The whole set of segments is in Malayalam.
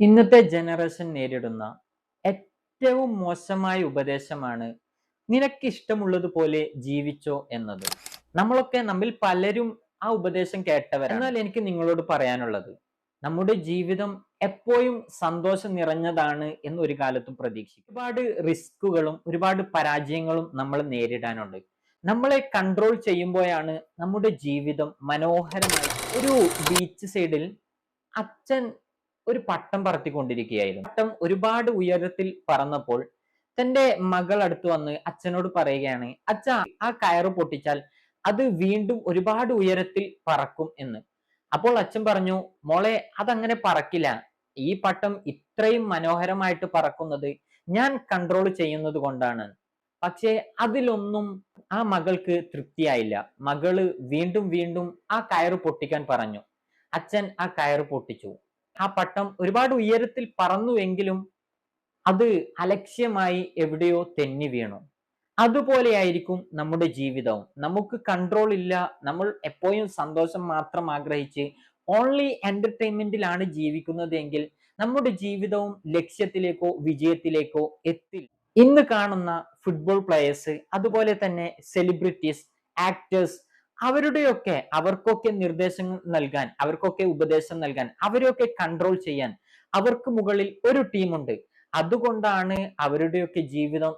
ഇന്നത്തെ ജനറേഷൻ നേരിടുന്ന ഏറ്റവും മോശമായ ഉപദേശമാണ് നിനക്ക് ഇഷ്ടമുള്ളതുപോലെ ജീവിച്ചോ എന്നത്. നമ്മളൊക്കെ നമ്മിൽ പലരും ആ ഉപദേശം കേട്ടവരാണ്. എന്നാൽ എനിക്ക് നിങ്ങളോട് പറയാനുള്ളത് നമ്മുടെ ജീവിതം എപ്പോഴും സന്തോഷം നിറഞ്ഞതാണ് എന്ന് ഒരു കാലത്തും പ്രതീക്ഷിക്കും. ഒരുപാട് റിസ്കുകളും ഒരുപാട് പരാജയങ്ങളും നമ്മൾ നേരിടാനുണ്ട്. നമ്മളെ കൺട്രോൾ ചെയ്യുമ്പോഴാണ് നമ്മുടെ ജീവിതം മനോഹരമായി ഒരു ബീച്ച് സൈഡിൽ അച്ഛൻ ഒരു പട്ടം പറത്തിക്കൊണ്ടിരിക്കുകയായിരുന്നു. പട്ടം ഒരുപാട് ഉയരത്തിൽ പറന്നപ്പോൾ തന്റെ മകൾ അടുത്ത് വന്ന് അച്ഛനോട് പറയുകയാണ് അച്ഛ ആ കയറ് പൊട്ടിച്ചാൽ അത് വീണ്ടും ഒരുപാട് ഉയരത്തിൽ പറക്കും എന്ന്. അപ്പോൾ അച്ഛൻ പറഞ്ഞു മോളെ അതങ്ങനെ പറക്കില്ല. ഈ പട്ടം ഇത്രയും മനോഹരമായിട്ട് പറക്കുന്നത് ഞാൻ കൺട്രോൾ ചെയ്യുന്നത് കൊണ്ടാണ്. പക്ഷേ അതിലൊന്നും ആ മകൾക്ക് തൃപ്തിയായില്ല. മകൾ വീണ്ടും വീണ്ടും ആ കയറ് പൊട്ടിക്കാൻ പറഞ്ഞു. അച്ഛൻ ആ കയറ് പൊട്ടിച്ചു. ആ പട്ടം ഒരുപാട് ഉയരത്തിൽ പറന്നുവെങ്കിലും അത് അലക്ഷ്യമായി എവിടെയോ തെന്നി വീണു. അതുപോലെയായിരിക്കും നമ്മുടെ ജീവിതവും. നമുക്ക് കൺട്രോൾ ഇല്ല. നമ്മൾ എപ്പോഴും സന്തോഷം മാത്രം ആഗ്രഹിച്ച് ഓൺലി എന്റർടൈൻമെന്റിലാണ് ജീവിക്കുന്നതെങ്കിൽ നമ്മുടെ ജീവിതവും ലക്ഷ്യത്തിലേക്കോ വിജയത്തിലേക്കോ എത്തില്ല. ഇന്ന് കാണുന്ന ഫുട്ബോൾ പ്ലെയേഴ്സ് അതുപോലെ തന്നെ സെലിബ്രിറ്റീസ് ആക്ടേഴ്സ് അവരുടെയൊക്കെ അവർക്കൊക്കെ നിർദ്ദേശങ്ങൾ നൽകാൻ അവർക്കൊക്കെ ഉപദേശം നൽകാൻ അവരെയൊക്കെ കൺട്രോൾ ചെയ്യാൻ അവർക്ക് മുകളിൽ ഒരു ടീമുണ്ട് അതുകൊണ്ടാണ് അവരുടെയൊക്കെ ജീവിതം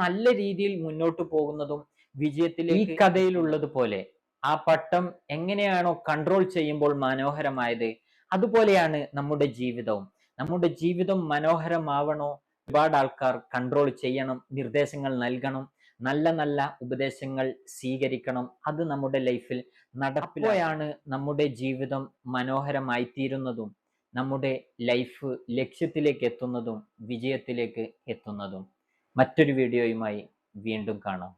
നല്ല രീതിയിൽ മുന്നോട്ട് പോകുന്നതും വിജയത്തിലെ ഈ കഥയിലുള്ളതുപോലെ ആ പട്ടം എങ്ങനെയാണോ കൺട്രോൾ ചെയ്യുമ്പോൾ മനോഹരമായത് അതുപോലെയാണ് നമ്മുടെ ജീവിതവും. നമ്മുടെ ജീവിതം മനോഹരമാവണോ? ഒരുപാട് ആൾക്കാർ കൺട്രോൾ ചെയ്യണം നിർദ്ദേശങ്ങൾ നൽകണം നല്ല നല്ല ഉപദേശങ്ങൾ സ്വീകരിക്കണം. അത് നമ്മുടെ ലൈഫിൽ നടപ്പിലാണ് നമ്മുടെ ജീവിതം മനോഹരമായി തീരുന്നതും നമ്മുടെ ലൈഫ് ലക്ഷ്യത്തിലേക്ക് എത്തുന്നതും വിജയത്തിലേക്ക് എത്തുന്നതും. മറ്റൊരു വീഡിയോയുമായി വീണ്ടും കാണാം.